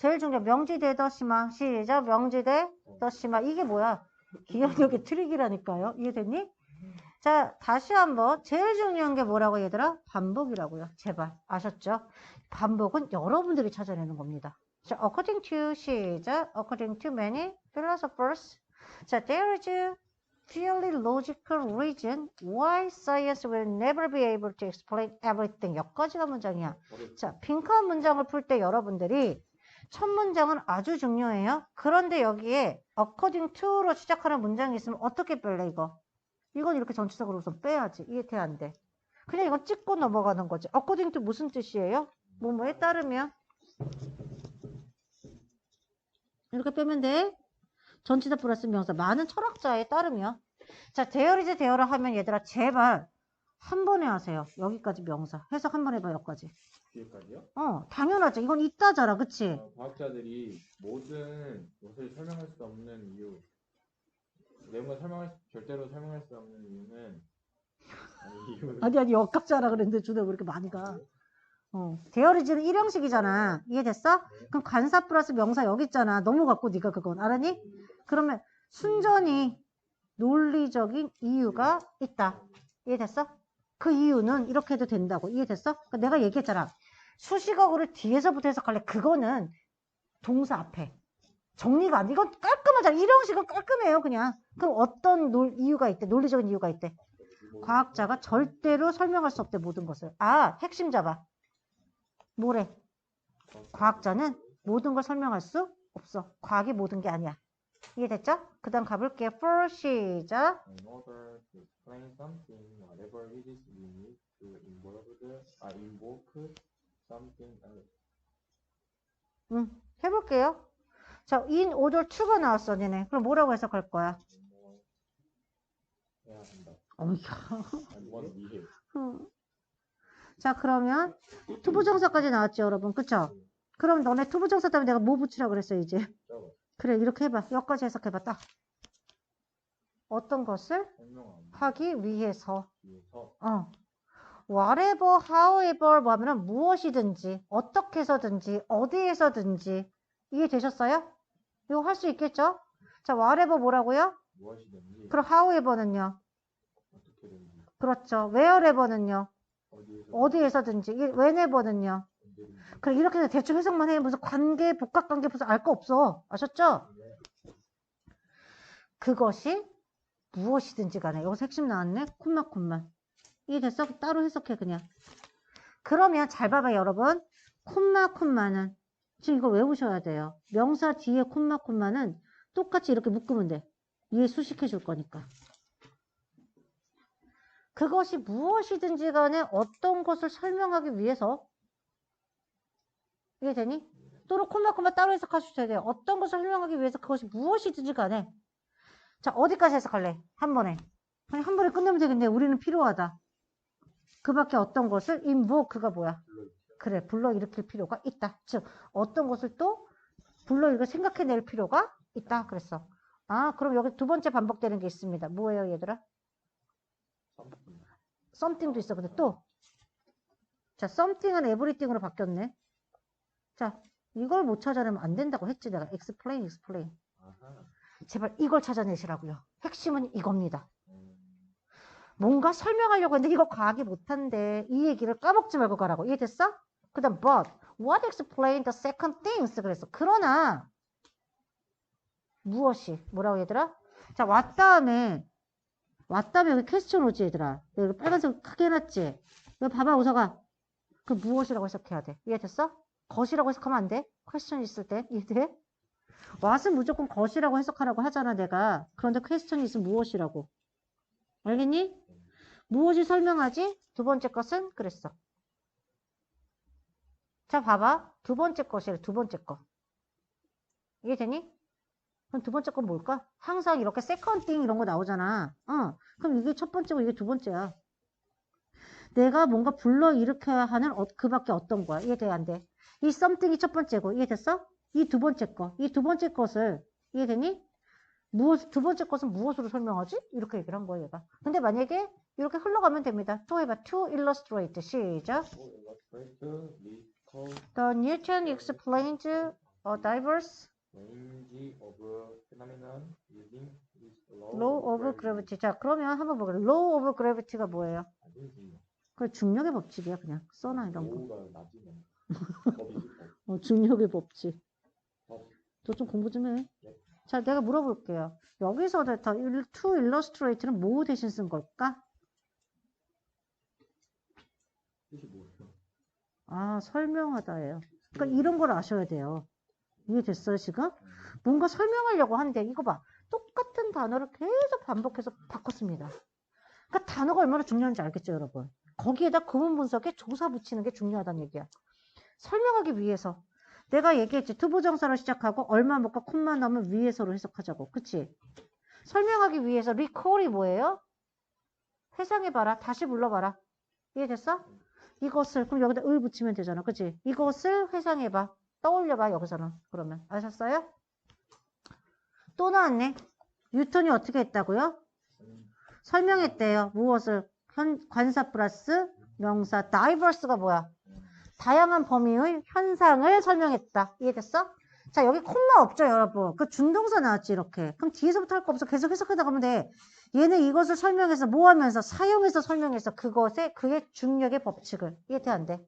제일 중요한 명지대 더 심화. 시작. 명지대 더 심화. 이게 뭐야? 기억력의 트릭이라니까요. 이해됐니? 자, 다시 한번 제일 중요한 게 뭐라고 얘들아? 반복이라고요. 제발 아셨죠? 반복은 여러분들이 찾아내는 겁니다. 자, according to 시작. according to many philosophers. 자, there is a purely logical reason why science will never be able to explain everything. 여기까지가 문장이야. 자, 빈칸 문장을 풀 때 여러분들이 첫 문장은 아주 중요해요. 그런데 여기에 according to로 시작하는 문장이 있으면 어떻게 뺄래 이거? 이건 이렇게 전체적으로 우선 빼야지. 이해 돼? 안 돼? 그냥 이건 찍고 넘어가는 거지. according to 무슨 뜻이에요? 뭐뭐에 따르면 이렇게 빼면 돼. 전치사 플러스 명사. 많은 철학자에 따르면 자, 대열이지 대열을 하면 얘들아 제발 한 번에 하세요. 여기까지 명사. 해석 한 번 해봐 여기까지. 뒤에까지요? 어, 당연하죠. 이건 있다잖아. 그치? 어, 과학자들이 모든 것을 설명할 수 없는 이유 내용을 설명할 수, 절대로 설명할 수 없는 이유는 아니 이유는 아니, 아니, 하라 그랬는데 주네 왜 이렇게 많이 가? 어, 대열이지는 일형식이잖아. 이해됐어? 그럼 관사 플러스 명사 여기 있잖아. 넘어갔고 네가 그건. 알았니? 그러면 순전히 논리적인 이유가 있다. 이해됐어? 그 이유는 이렇게 해도 된다고. 이해됐어? 그러니까 내가 얘기했잖아. 수식어구를 뒤에서부터 해석할래. 그거는 동사 앞에. 정리가 안 돼. 이건 깔끔하잖아. 일형식은 깔끔해요, 그냥. 그럼 어떤 논, 이유가 있대? 논리적인 이유가 있대? 과학자가 절대로 설명할 수 없대, 모든 것을. 아, 핵심 잡아. 뭐래? 과학자는 모든 걸 설명할 수 없어. 과학이 모든 게 아니야. 이해됐죠? 그 다음 가볼게요. for 시작. Something else. 응, 해볼게요. 자, in order to가 나왔어, 니네. 그럼 뭐라고 해석할 거야? 뭐 해야 한다. 어이야. 응. 자, 그러면 투부정사까지 나왔죠, 여러분. 그쵸? 그럼 너네 투부정사 때문에 내가 뭐 붙이라 그랬어, 이제? 그래, 이렇게 해봐. 여기까지 해석해봐, 딱. 어떤 것을 하기 위해서. 위해서 어. Whatever, however, 뭐 하면은 무엇이든지, 어떻게 해서든지, 어디에서든지. 이해되셨어요? 이거 할 수 있겠죠? 자, whatever 뭐라고요? 무엇이든지 그럼 however는요? 그렇죠. wherever는요? 어디에서 어디에서든지. 이 whenever는요? 그래, 이렇게 해서 대충 해석만 해. 무슨 관계, 복합관계 무슨 알 거 없어. 아셨죠? 그것이 무엇이든지 간에. 여기서 핵심 나왔네? 콤마, 콤마. 이해됐어? 따로 해석해, 그냥. 그러면 잘 봐봐요, 여러분. 콤마, 콤마는. 지금 이거 외우셔야 돼요. 명사 뒤에 콤마, 콤마는 똑같이 이렇게 묶으면 돼. 위에 수식해 줄 거니까. 그것이 무엇이든지 간에 어떤 것을 설명하기 위해서 이해되니? 또는 콤마 콤마 따로 해석하셔야 돼요. 어떤 것을 설명하기 위해서 그것이 무엇이든지 간에 자 어디까지 해석할래? 한 번에 그냥 한 번에 끝내면 되겠네. 우리는 필요하다. 그 밖에 어떤 것을 인부 그가 뭐야? 그래 불러일으킬 필요가 있다. 즉 어떤 것을 또 불러일으켜 생각해낼 필요가 있다. 그랬어. 아 그럼 여기 두 번째 반복되는 게 있습니다. 뭐예요 얘들아? something something도 있어. 근데 또. 자, something은 everything으로 바뀌었네. 자, 이걸 못 찾아내면 안 된다고 했지, 내가. explain, explain. 제발 이걸 찾아내시라고요. 핵심은 이겁니다. 음, 뭔가 설명하려고 했는데 이거 과학이 못한데 이 얘기를 까먹지 말고 가라고. 이해됐어? 그 다음, but what explain the second things? 그랬어. 그러나, 무엇이? 뭐라고 얘들아? 자, 왔 다음에, 왔 다음에 여기 퀘스천 오지, 얘들아. 여기 빨간색 크게 해놨지? 이거 봐봐, 우서가. 그 무엇이라고 해석해야 돼. 이해됐어? 것이라고 해석하면 안 돼? 퀘스천 있을 때. 이해돼? what은 무조건 것이라고 해석하라고 하잖아, 내가. 그런데 퀘스천이 있으면 무엇이라고. 알겠니? 무엇이 설명하지? 두 번째 것은 그랬어. 자, 봐봐. 두 번째 것이래, 두 번째 거. 이해되니? 그럼 두 번째 건 뭘까? 항상 이렇게 세컨띵 이런 거 나오잖아. 어. 그럼 이게 첫 번째고 이게 두 번째야. 내가 뭔가 불러 일으켜야 하는 어, 그 밖에 어떤 거야? 이해돼? 안 돼? 이 something이 첫 번째고, 이해됐어? 이 두 번째 거. 이 두 번째 것을, 이해되니? 무엇, 두 번째 것은 무엇으로 설명하지? 이렇게 얘기를 한 거야, 얘가. 근데 만약에 이렇게 흘러가면 됩니다. to 해봐. to illustrate. 시작. the Newton explains 어, diverse range of phenomenon using its law, of gravity. 자, 그러면 한번 보게요. law of gravity가 뭐예요? 그 중력의 법칙이야, 그냥. 써놔, 이런 거. 어, 중력의 법칙. 법. 너좀 공부 좀 해. 네. 자, 내가 물어볼게요. 여기서 더 to illustrate는 뭐 대신 쓴 걸까? 뜻이 뭐예요? 아, 설명하다예요. 그러니까 이런 걸 아셔야 돼요. 이해됐어요, 지금? 뭔가 설명하려고 하는데, 이거 봐. 똑같은 단어를 계속 반복해서 바꿨습니다. 그러니까 단어가 얼마나 중요한지 알겠죠, 여러분? 거기에다 구문 분석에 조사 붙이는 게 중요하다는 얘기야. 설명하기 위해서. 내가 얘기했지. 투부정사로 시작하고 얼마 먹고 콤마 넣으면 위에서로 해석하자고. 그치? 설명하기 위해서 recall이 뭐예요? 회상해봐라. 다시 불러봐라. 이해됐어? 이것을 그럼 여기다 을 붙이면 되잖아. 그치? 이것을 회상해봐. 떠올려봐 여기서는. 그러면 아셨어요? 또 나왔네. 뉴턴이 어떻게 했다고요? 설명했대요. 무엇을? 현, 관사 플러스 명사 diverse가 뭐야? 다양한 범위의 현상을 설명했다. 이해됐어? 자, 여기 콤마 없죠, 여러분? 그 준동사 나왔지, 이렇게. 그럼 뒤에서부터 할 거 없어. 계속 해석하다 가면 돼. 얘는 이것을 설명해서 뭐 하면서, 사용해서 설명해서 그것의, 그의 중력의 법칙을. 이해돼, 안 돼?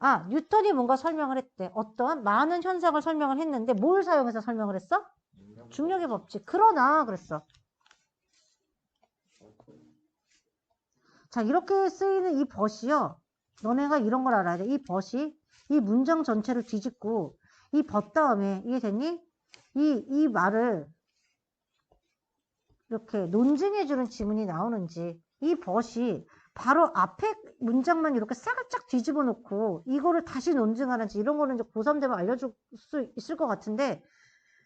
아, 뉴턴이 뭔가 설명을 했대. 어떠한 많은 현상을 설명을 했는데, 뭘 사용해서 설명을 했어? 중력의 법칙. 그러나, 그랬어. 자, 이렇게 쓰이는 이 벗이요. 너네가 이런 걸 알아야 돼. 이 벗이 이 문장 전체를 뒤집고 이 벗 다음에 이해됐니? 이, 이 말을 이렇게 논증해주는 지문이 나오는지 이 벗이 바로 앞에 문장만 이렇게 싹짝 뒤집어 놓고 이거를 다시 논증하는지 이런 거는 이제 고3 되면 알려줄 수 있을 것 같은데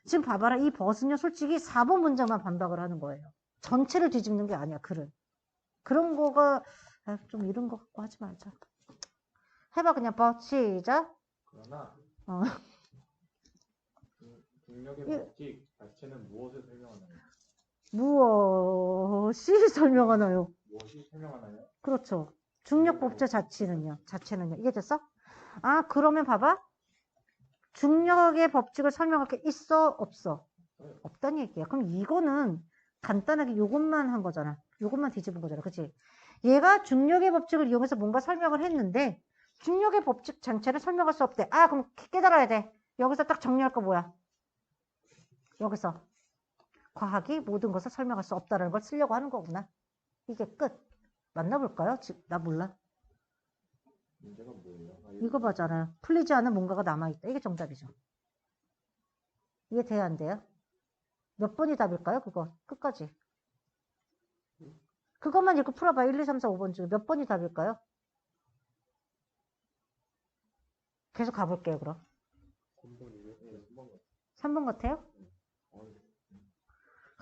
지금 봐봐라. 이 벗은요, 솔직히 4번 문장만 반박을 하는 거예요. 전체를 뒤집는 게 아니야, 글을. 그런 거가, 아, 좀 이런 거 갖고 하지 말자. 해봐, 그냥 벗, 시작. 그러나 어. 중- 중력의 예. 법칙 자체는 무엇을 설명하나요? 무엇이 설명하나요? 무엇이 설명하나요? 그렇죠. 중력 법칙 자체는요, 자체는요. 이해됐어? 아, 그러면 봐봐. 중력의 법칙을 설명할 게 있어, 없어? 없다는 얘기야. 그럼 이거는 간단하게 요것만 한 거잖아. 요것만 뒤집은 거잖아. 그치? 얘가 중력의 법칙을 이용해서 뭔가 설명을 했는데, 중력의 법칙 전체를 설명할 수 없대. 아, 그럼 깨달아야 돼. 여기서 딱 정리할 거 뭐야? 여기서. 과학이 모든 것을 설명할 수 없다는 걸 쓰려고 하는 거구나. 이게 끝. 만나볼까요? 지- 나 몰라. 이거 봐잖아요. 풀리지 않은 뭔가가 남아있다. 이게 정답이죠. 이해 돼야 안 돼요? 몇 번이 답일까요? 그거. 끝까지. 그것만 읽고 풀어봐. 1, 2, 3, 4, 5번 중에 몇 번이 답일까요? 계속 가볼게요, 그럼. 3번이요? 네, 3번 같아요.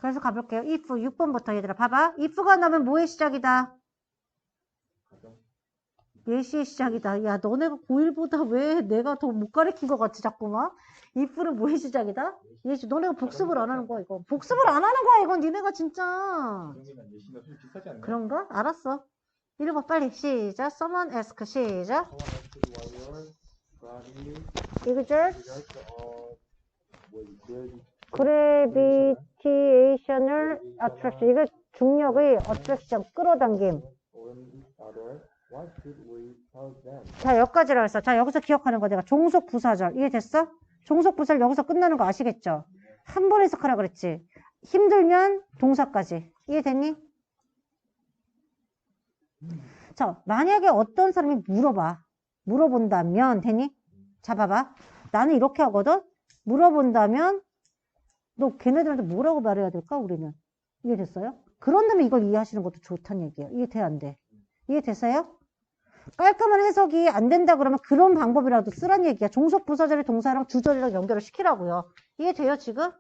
3번 같아요? 어, 그래서 가볼게요. if, 6번부터 얘들아. 봐봐. if가 나면 뭐의 시작이다? 예시의 시작이다. 야, 너네가 고1보다 왜 내가 더 못 가르친 것 같지, 자꾸만? if는 뭐의 시작이다? 예시. 너네가 복습을 안 하는 거야, 이거. 복습을 안 하는 거야, 이건 니네가 진짜. 그런가? 알았어. 읽어봐, 빨리. 시작. someone ask. 시작. 어, 뭐 gravitational attraction. 이거 중력의 attraction, 끌어당김. 자, 여기까지라 했어. 자, 여기서 기억하는 거 내가 종속 부사절. 이해됐어? 종속 부사절 여기서 끝나는 거 아시겠죠? 한 번 해석하라 그랬지. 힘들면 동사까지. 이해됐니? 자, 만약에 어떤 사람이 물어봐. 물어본다면, 되니? 자, 봐봐. 나는 이렇게 하거든? 물어본다면, 너 걔네들한테 뭐라고 말해야 될까, 우리는? 이해됐어요? 그런다면 이걸 이해하시는 것도 좋다는 얘기예요. 이해돼, 안 돼? 이해됐어요? 깔끔한 해석이 안 된다 그러면 그런 방법이라도 쓰란 얘기야. 종속 부사절의 동사랑 주절이랑 연결을 시키라고요. 이해돼요, 지금?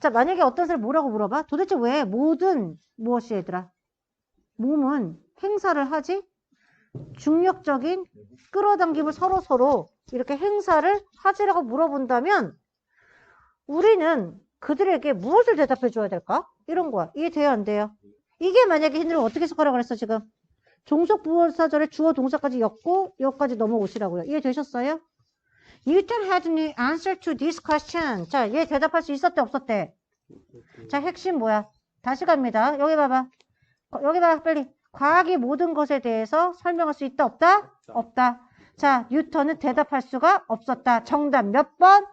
자, 만약에 어떤 사람이 뭐라고 물어봐? 도대체 왜 모든 무엇이 얘들아? 몸은 행사를 하지? 중력적인 끌어당김을 서로 서로 이렇게 행사를 하지라고 물어본다면 우리는 그들에게 무엇을 대답해 줘야 될까? 이런 거야. 이해돼요, 안 돼요? 이게 만약에 힌트를 어떻게 해석하라고 그랬어, 지금? 종속 부사절에 주어 동사까지 엮고 여기까지 넘어오시라고요. 이해되셨어요? Newton had no answer to this question. 자, 얘 대답할 수 있었대, 없었대? 자, 핵심 뭐야? 다시 갑니다. 여기 봐봐. 거- 여기 봐, 빨리. 과학이 모든 것에 대해서 설명할 수 있다, 없다? 없다. 자, 뉴턴은 대답할 수가 없었다. 정답 몇 번?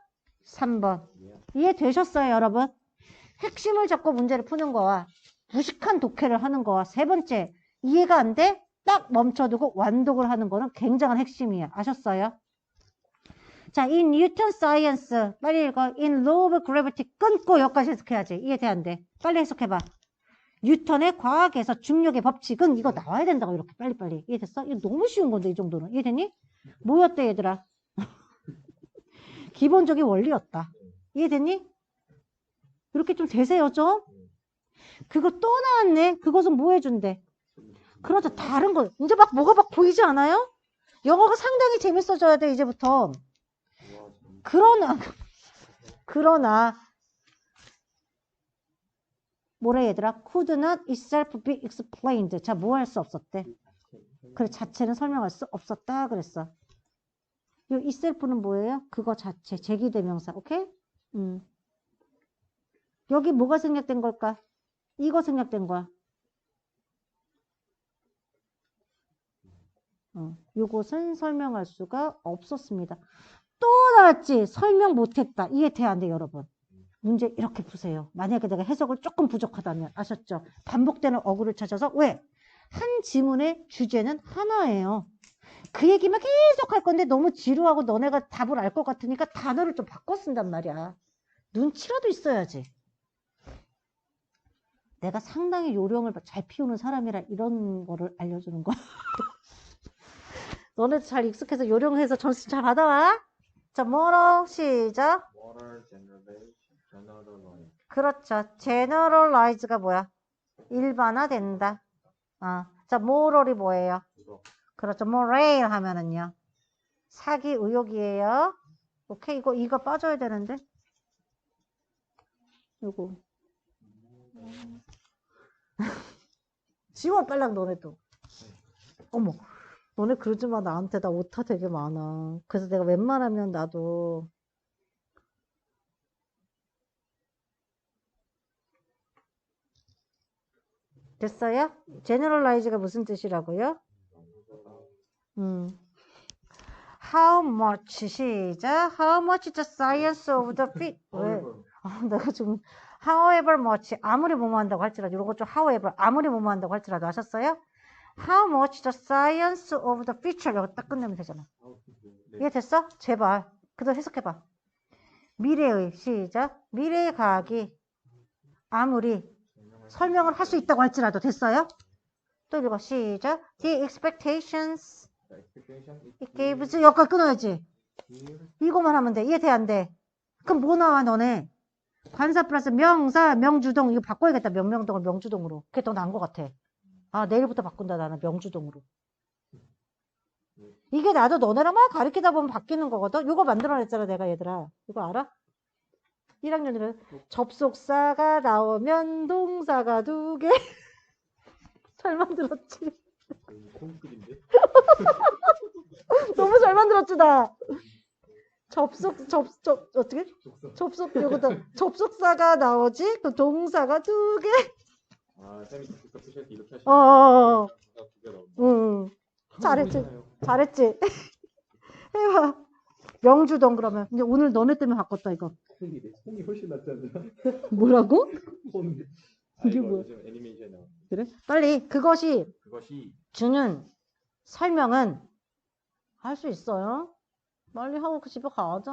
3번. 이해되셨어요, 여러분? 핵심을 잡고 문제를 푸는 거와 무식한 독해를 하는 거와 세 번째, 이해가 안 돼? 딱 멈춰두고 완독을 하는 거는 굉장한 핵심이에요. 아셨어요? 자, in Newton science. 빨리 읽어. in law of gravity. 끊고 여기까지 해석해야지. 이해돼, 안 돼? 빨리 해석해봐. 뉴턴의 과학에서 중력의 법칙은 이거 나와야 된다고 이렇게 빨리빨리. 이해됐어? 이거 너무 쉬운 건데, 이 정도는. 이해됐니? 뭐였대, 얘들아? 기본적인 원리였다. 이해됐니? 이렇게 좀 되세요, 좀? 그거 또 나왔네. 그것은 뭐 해준대? 그렇죠. 다른 거. 이제 막 뭐가 막 보이지 않아요? 영어가 상당히 재밌어져야 돼, 이제부터. 그러나, 그러나, 뭐래 얘들아? could not itself be explained. 자, 뭐 할 수 없었대? 그래, 자체는 설명할 수 없었다 그랬어. 이 itself는 뭐예요? 그거 자체, 제기대명사, 오케이? 음. 여기 뭐가 생략된 걸까? 이거 생략된 거야. 어, 요것은 설명할 수가 없었습니다. 또 나왔지? 설명 못했다. 이해 돼 안 돼, 여러분? 문제 이렇게 푸세요. 만약에 내가 해석을 조금 부족하다면 아셨죠? 반복되는 어구를 찾아서 왜? 한 지문의 주제는 하나예요. 그 얘기만 계속 할 건데 너무 지루하고 너네가 답을 알 것 같으니까 단어를 좀 바꿔 쓴단 말이야. 눈치라도 있어야지. 내가 상당히 요령을 잘 피우는 사람이라 이런 거를 알려주는 거야. 너네도 잘 익숙해서 요령해서 점수 잘 받아와. 자, 뭐로 시작. 그렇죠. generalize가 뭐야? 일반화된다. 아, 자, moral이 뭐예요? 그렇죠. moral 하면은요. 사기 의혹이에요. 오케이, 이거, 이거 빠져야 되는데. 요거. 지워, 빨랑 너네도. 어머, 너네 그러지 마. 나한테 나 오타 되게 많아. 그래서 내가 웬만하면 나도 됐어요? generalize가 무슨 뜻이라고요? 음. How much 시작. How much the science of the fit? 왜? 아, 내가 지금 however much 아무리 뭐뭐 한다고 할지라도 이런 거좀 however 아무리 뭐뭐 한다고 할지라도 아셨어요? How much the science of the future 여기 딱 끝내면 되잖아. 네. 이해됐어? 제발. 그대로 해석해봐. 미래의 시작. 미래의 과학이 아무리 설명을 할 수 있다고 할지라도 됐어요? 또 읽어 시작. The expectations It gave 여기까지 끊어야지. 이거만 하면 돼. 이해 돼 안 돼? 그럼 뭐 나와 너네? 관사 플러스 명사 명주동 이거 바꿔야겠다. 명명동을 명주동으로. 그게 더 나은 것 같아. 아 내일부터 바꾼다 나는 명주동으로. 이게 나도 너네랑 막 가르치다 보면 바뀌는 거거든. 이거 만들어냈잖아 내가 얘들아. 이거 알아? 1학년들은 접속사가 나오면 동사가 두 개. 잘 만들었지. 콩글인데? 너무 잘 만들었지 나. 접속 접접 어떻게? 접속 요거다. 접속사가 나오지. 그 동사가 두 개. 아, 쌤이 직접 쓰실 때 이렇게 하시면 어, 어, 어. 나온다. 응. 잘했지. 잘했지. 해봐. 명주동 그러면. 근데 오늘 너네 때문에 바꿨다 이거. 콩이 훨씬 낫지 않나? 뭐라고? 이거 뭐야? 요즘 애니메이션에 나온 그래? 빨리 그것이 그것이 주는 설명은 할 수 있어요. 빨리 하고 그 집에 가자.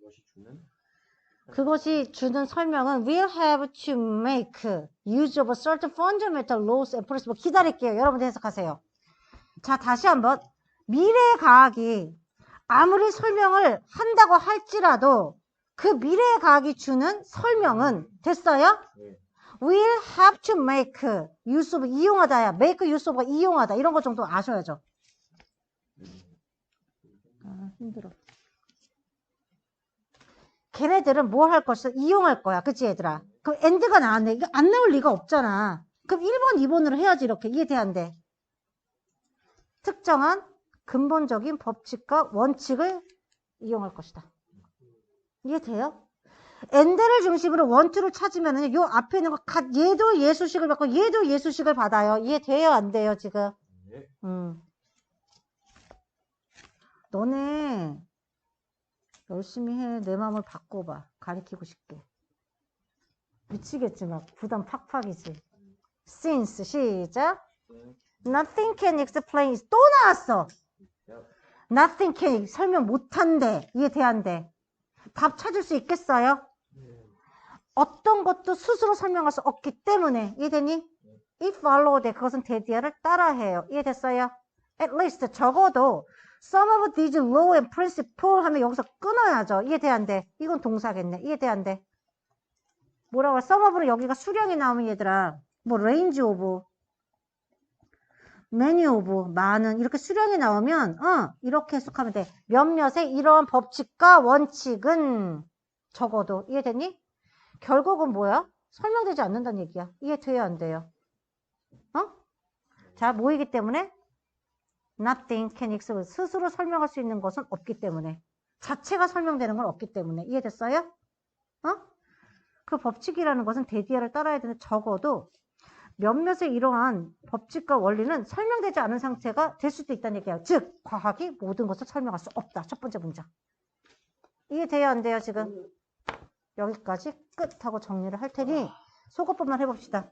그것이 주는 그것이 주는 설명은 will have to make use of a certain fundamental laws and principles. 기다릴게요. 여러분들 해석하세요. 자, 다시 한번. 미래 과학이 아무리 설명을 한다고 할지라도 그 미래 과학이 주는 설명은 됐어요? 네. Will have to make use of 이용하다야. make use of가 이용하다. 이런 거 정도 아셔야죠. 아, 힘들어. 걔네들은 뭐할 것이다? 이용할 거야. 그치, 얘들아? 그럼 엔드가 나왔네. 이거 안 나올 리가 없잖아. 그럼 1번, 2번으로 해야지, 이렇게. 이해돼, 안 돼? 특정한 근본적인 법칙과 원칙을 이용할 것이다. 이해돼요? 엔데를 중심으로 원투를 찾으면은 요 앞에 있는 거 가- 얘도 예수식을 받고 얘도 예수식을 받아요. 이해 돼요? 안 돼요? 지금? 네. 음. 너네 열심히 해. 내 마음을 바꿔봐. 가리키고 싶게. 미치겠지 막 부담 팍팍이지. Since 시작. 네. Nothing can explain. 또 나왔어. Nothing can 설명 못한대. 이해 돼 안 돼? 답 찾을 수 있겠어요? 어떤 것도 스스로 설명할 수 없기 때문에 이해되니? It followed 그것은 대디어를 따라해요. 이해됐어요? At least 적어도 some of these law and principle 하면 여기서 끊어야죠. 이해돼 안 돼? 이건 동사겠네. 이해돼 안 돼? 뭐라고 해? some of는 여기가 수량이 나오면 얘들아 뭐 range of many of 많은 이렇게 수량이 나오면 어 이렇게 해석하면 돼. 몇몇의 이러한 법칙과 원칙은 적어도 이해됐니? 결국은 뭐야? 설명되지 않는다는 얘기야. 이해 돼요, 안 돼요? 어? 자, 모이기 때문에 nothing can explain. 스스로 설명할 수 있는 것은 없기 때문에. 자체가 설명되는 건 없기 때문에. 이해됐어요? 어? 그 법칙이라는 것은 대디어를 따라야 되는데 적어도 몇몇의 이러한 법칙과 원리는 설명되지 않은 상태가 될 수도 있다는 얘기야. 즉, 과학이 모든 것을 설명할 수 없다. 첫 번째 문장. 이해돼요, 안 돼요, 지금? 여기까지 끝 하고 정리를 할 테니 속어법만 해봅시다.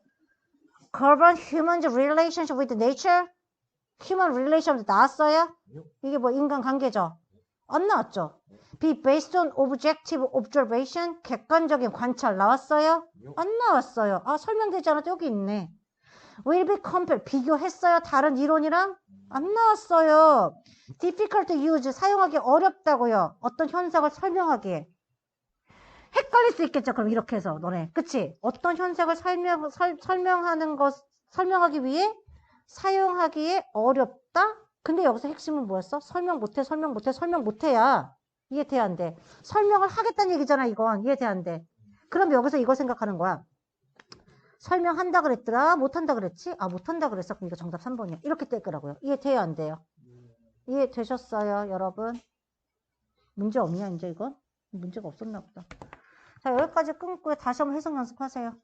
Govern human's relationship with nature. Human relationship 나왔어요? 이게 뭐 인간관계죠? 안 나왔죠? Be based on objective observation. 객관적인 관찰 나왔어요? 안 나왔어요. 아 설명되지 않아도 여기 있네. Will be compared. 비교했어요? 다른 이론이랑? 안 나왔어요. Difficult to use. 사용하기 어렵다고요. 어떤 현상을 설명하기에. 헷갈릴 수 있겠죠. 그럼 이렇게 해서 너네, 그치? 어떤 현상을 설명 설, 설명하는 것 설명하기 위해 사용하기에 어렵다. 근데 여기서 핵심은 뭐였어? 설명 못해, 설명 못해, 설명 못해야 이해돼 안 돼. 설명을 하겠다는 얘기잖아. 이건 이해돼 안 돼. 그럼 여기서 이걸 생각하는 거야. 설명한다 그랬더라. 못한다 그랬지? 아 못한다 그랬어. 그럼 이거 정답 3번이야. 이렇게 뗄 거라고요. 이해돼요 안 돼요? 이해 되셨어요, 여러분? 문제 없냐, 이제 이건? 문제가 없었나 보다. 자, 여기까지 끊고 다시 한번 해석 연습하세요.